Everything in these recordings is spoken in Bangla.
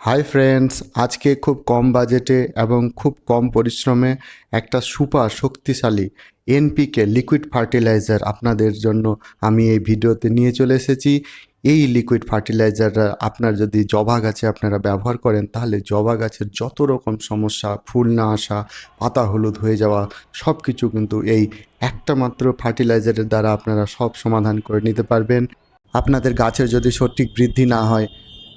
হাই ফ্রেন্ডস আজকে খুব কম বাজেটে এবং খুব কম পরিশ্রমে একটা সুপার শক্তিশালী এনপিকে লিকুইড ফার্টিলাইজার আপনাদের জন্য আমি এই ভিডিওতে নিয়ে চলে এসেছি। এই লিকুইড ফার্টিলাইজারটা আপনার যদি জবা গাছে আপনারা ব্যবহার করেন, তাহলে জবা গাছের যত রকম সমস্যা, ফুল না আসা, পাতা হলুদ হয়ে যাওয়া সব কিছু কিন্তু এই একটা মাত্র ফার্টিলাইজারের দ্বারা আপনারা সব সমাধান করে নিতে পারবেন। আপনাদের গাছের যদি সঠিক বৃদ্ধি না হয়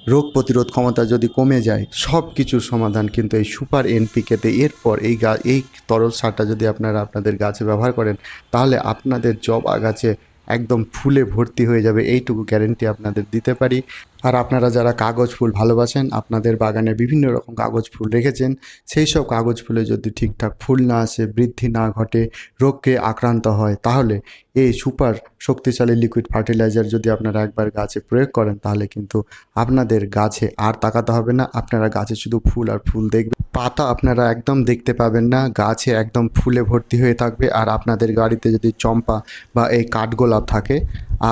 রোগ প্রতিরোধ ক্ষমতা যদি কমে যায়, সব কিছুর সমাধান কিন্তু এই সুপার এনপিকেতে এরপর এই গা, এই তরল সারটা যদি আপনারা আপনাদের গাছে ব্যবহার করেন, তাহলে আপনাদের জবা গাছে একদম ফুলে ভর্তি হয়ে যাবে। এইটুকু গ্যারেন্টি আপনাদের দিতে পারি। আর আপনারা যারা কাগজ ফুল ভালোবাসেন, আপনাদের বাগানে বিভিন্ন রকম কাগজ ফুল রেখেছেন, সেই সব কাগজ ফুলে যদি ঠিকঠাক ফুল না আসে, বৃদ্ধি না ঘটে, রোগকে আক্রান্ত হয়, তাহলে এই সুপার শক্তিশালী লিকুইড ফার্টিলাইজার যদি আপনারা একবার গাছে প্রয়োগ করেন, তাহলে কিন্তু আপনাদের গাছে আর তাকাতে হবে না। আপনারা গাছে শুধু ফুল আর ফুল দেখবেন। পাতা আপনারা একদম দেখতে পাবেন না। গাছে একদম ফুলে ভর্তি হয়ে থাকবে। আর আপনাদের গাড়িতে যদি চম্পা বা এই কাঠগোলাপ থাকে,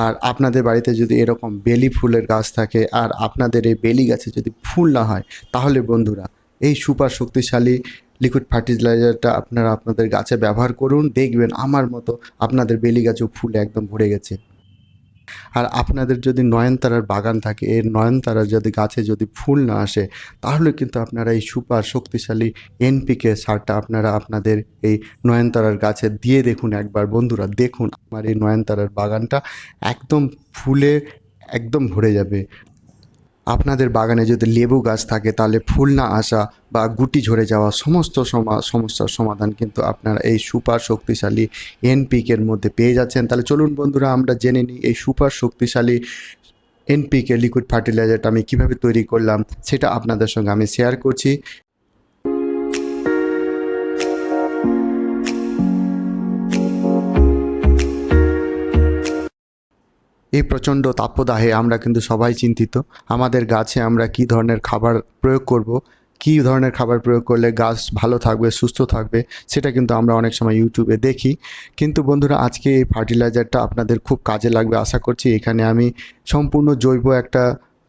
আর আপনাদের বাড়িতে যদি এরকম বেলি ফুলের গাছ থাকে আর আপনাদের এই বেলি গাছে যদি ফুল না হয়, তাহলে বন্ধুরা, এই সুপার শক্তিশালী লিকুইড ফার্টিলাইজারটা আপনারা আপনাদের গাছে ব্যবহার করুন, দেখবেন আমার মতো আপনাদের বেলি গাছেও ফুল একদম ভরে গেছে। আর আপনাদের যদি নয়নতারার বাগান থাকে এর নয়নতারার যদি গাছে যদি ফুল না আসে, তাহলে কিন্তু আপনারা এই সুপার শক্তিশালী এনপিকে সারটা আপনারা আপনাদের এই নয়নতারার গাছে দিয়ে দেখুন একবার। বন্ধুরা, দেখুন আমার এই নয়নতারার বাগানটা, একদম ফুলে একদম ভরে যাবে। আপনাদের বাগানে যদি লেবু গাছ থাকে, তাহলে ফুল না আসা বা গুটি ঝরে যাওয়া সমস্ত সমা- সমস্যার সমাধান কিন্তু আপনারা এই সুপার শক্তিশালী এনপিকের মধ্যে পেয়ে যাচ্ছেন। তাহলে চলুন বন্ধুরা, আমরা জেনে নিই এই সুপার শক্তিশালী এনপিকে লিকুইড ফার্টিলাইজারটা আমি কীভাবে তৈরি করলাম, সেটা আপনাদের সঙ্গে আমি শেয়ার করছি। এই প্রচণ্ড তাপদাহে আমরা কিন্তু সবাই চিন্তিত। আমাদের গাছে আমরা কি ধরনের খাবার প্রয়োগ করব? কী ধরনের খাবার প্রয়োগ করলে গাছ ভালো থাকবে, সুস্থ থাকবে? সেটা কিন্তু আমরা অনেক সময় ইউটিউবে দেখি। কিন্তু বন্ধুরা, আজকে এই ফার্টিলাইজারটা আপনাদের খুব কাজে লাগবে। আশা করছি এখানে আমি সম্পূর্ণ জৈব একটা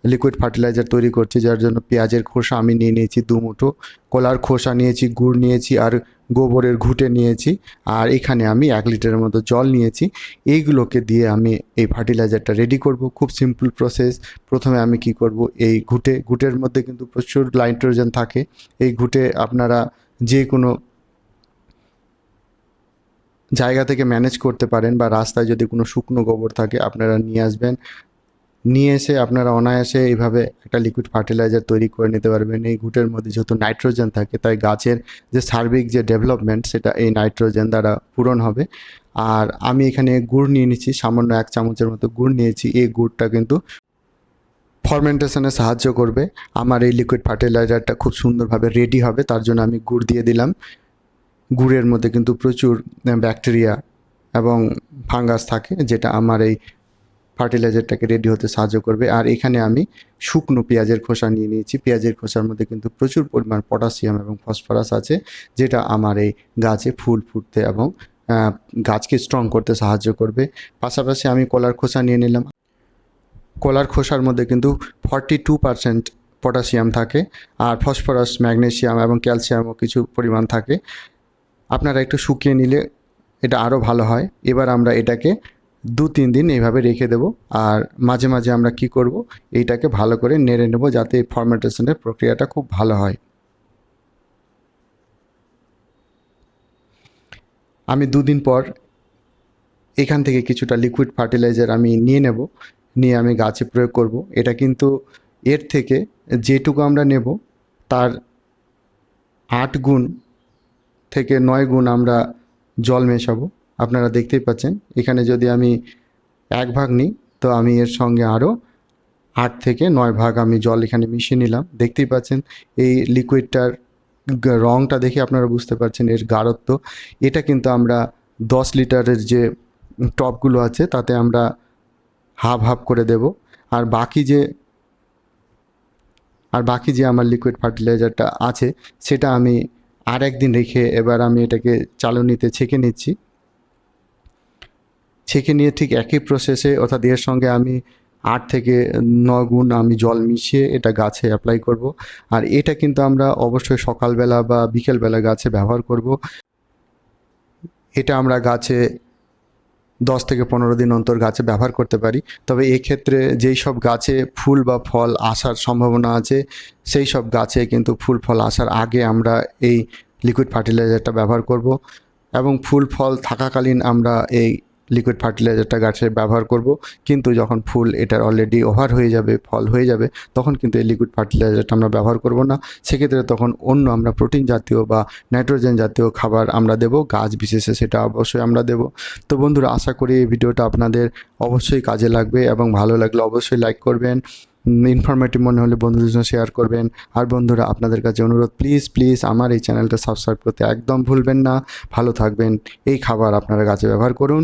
লিকুইড ফার্টিলাইজার তৈরি করছি, যার জন্য পেঁয়াজের খোসা আমি নিয়ে নিয়েছি, দু মুঠো, কলার খোসা নিয়েছি, গুড় নিয়েছি, আর গোবরের ঘুঁটে নিয়েছি আর এখানে আমি এক লিটারের মতো জল নিয়েছি। এইগুলোকে দিয়ে আমি এই ফার্টিলাইজারটা রেডি করব। খুব সিম্পল প্রসেস প্রথমে আমি কি করব? এই ঘুঁটে, ঘুঁটের মধ্যে কিন্তু প্রচুর নাইট্রোজেন থাকে। এই ঘুঁটে আপনারা যে কোনো জায়গা থেকে ম্যানেজ করতে পারেন বা রাস্তায় যদি কোনো শুকনো গোবর থাকে, আপনারা নিয়ে আসবেন। নিয়ে এসে আপনারা অনায়াসে এইভাবে একটা লিকুইড ফার্টিলাইজার তৈরি করে নিতে পারবেন। এই ঘুঁটের মধ্যে যেহেতু নাইট্রোজেন থাকে, তাই গাছের যে সার্বিক যে ডেভেলপমেন্ট সেটা এই নাইট্রোজেন দ্বারা পূরণ হবে। আর আমি এখানে গুড় নিয়ে নিচ্ছি, সামান্য এক চামচের মতো গুড় নিয়েছি। এই গুড়টা কিন্তু ফরমেন্টেশনে সাহায্য করবে। আমার এই লিকুইড ফার্টিলাইজারটা খুব সুন্দরভাবে রেডি হবে, তার জন্য আমি গুড় দিয়ে দিলাম। গুড়ের মধ্যে কিন্তু প্রচুর ব্যাকটেরিয়া এবং ফাঙ্গাস থাকে, যেটা আমার এই ফার্টিলাইজারটাকে রেডি হতে সাহায্য করবে। আর এখানে আমি শুকনো পেঁয়াজের খোসা নিয়ে নিয়েছি। পেঁয়াজের খোসার মধ্যে কিন্তু প্রচুর পরিমাণ পটাশিয়াম এবং ফসফরাস আছে, যেটা আমার এই গাছে ফুল ফুটতে এবং গাছকে স্ট্রং করতে সাহায্য করবে। পাশাপাশি আমি কলার খোসা নিয়ে নিলাম। কলার খোসার মধ্যে কিন্তু ফর্টি টু পারসেন্ট পটাশিয়াম থাকে আর ফসফরাস ম্যাগনেসিয়াম এবং ক্যালসিয়ামও কিছু পরিমাণ থাকে। আপনারা একটু শুকিয়ে নিলে এটা আরও ভালো হয়। এবার আমরা এটাকে দু, তিন দিন এইভাবে রেখে দেব। আর মাঝে মাঝে আমরা কি করব? এইটাকে ভালো করে নেড়ে নেব যাতে এই ফর্মেন্টেশনের প্রক্রিয়াটা খুব ভালো হয়। আমি দুদিন পর এখান থেকে কিছুটা লিকুইড ফার্টিলাইজার আমি নিয়ে নেব, নিয়ে আমি গাছে প্রয়োগ করব। এটা কিন্তু এর থেকে যেটুকু আমরা নেব, তার আট গুণ থেকে নয় গুণ আমরা জল মেশাবো। আপনারা দেখতেই পাচ্ছেন। এখানে যদি আমি এক ভাগ নিই, তো আমি এর সঙ্গে আরও আট থেকে নয় ভাগ আমি জল এখানে মিশিয়ে নিলাম। দেখতেই পাচ্ছেন, এই লিকুইডটার রঙটা দেখে আপনারা বুঝতে পারছেন এর গাঢ়ত্ব। এটা কিন্তু আমরা দশ লিটারের যে টবগুলো আছে, তাতে আমরা হাফ হাফ করে দেব। আর বাকি যে, আর বাকি যে আমার লিকুইড ফার্টিলাইজারটা আছে, সেটা আমি আর একদিন রেখে এবার আমি এটাকে চালনিতে ছেঁকে নিচ্ছি। ছেঁকে নিয়ে ঠিক একই প্রসেসে অর্থাৎ এর সঙ্গে আমি আট থেকে ন গুণ আমি জল মিশিয়ে এটা গাছে অ্যাপ্লাই করব। আর এটা কিন্তু আমরা অবশ্যই সকালবেলা বা বিকেলবেলা গাছে ব্যবহার করব। এটা আমরা গাছে দশ থেকে পনেরো দিন অন্তর গাছে ব্যবহার করতে পারি। তবে এক্ষেত্রে যেই সব গাছে ফুল বা ফল আসার সম্ভাবনা আছে, সেই সব গাছে কিন্তু ফুল ফল আসার আগে আমরা এই লিকুইড ফার্টিলাইজারটা ব্যবহার করব। এবং ফুল ফল থাকাকালীন আমরা এই লিকুইড ফার্টিলাইজারটা গাছে ব্যবহার করব। কিন্তু যখন ফুল এটার অলরেডি ওভার হয়ে যাবে ফল হয়ে যাবে, তখন কিন্তু এই লিকুইড ফার্টিলাইজারটা আমরা ব্যবহার করব না। সেক্ষেত্রে তখন অন্য আমরা প্রোটিন জাতীয় বা নাইট্রোজেন জাতীয় খাবার আমরা দেব, গাছ বিশেষে সেটা অবশ্যই আমরা দেব। তো বন্ধুরা, আশা করি এই ভিডিওটা আপনাদের অবশ্যই কাজে লাগবে এবং ভালো লাগলে অবশ্যই লাইক করবেন ইনফরমেটিভ মনে হলে বন্ধুদের সঙ্গে শেয়ার করবেন। আর বন্ধুরা, আপনাদের কাছে অনুরোধ প্লিজ প্লিজ আমার এই চ্যানেলটা সাবস্ক্রাইব করতে একদম ভুলবেন না। ভালো থাকবেন, এই খাবার আপনারা গাছে ব্যবহার করুন।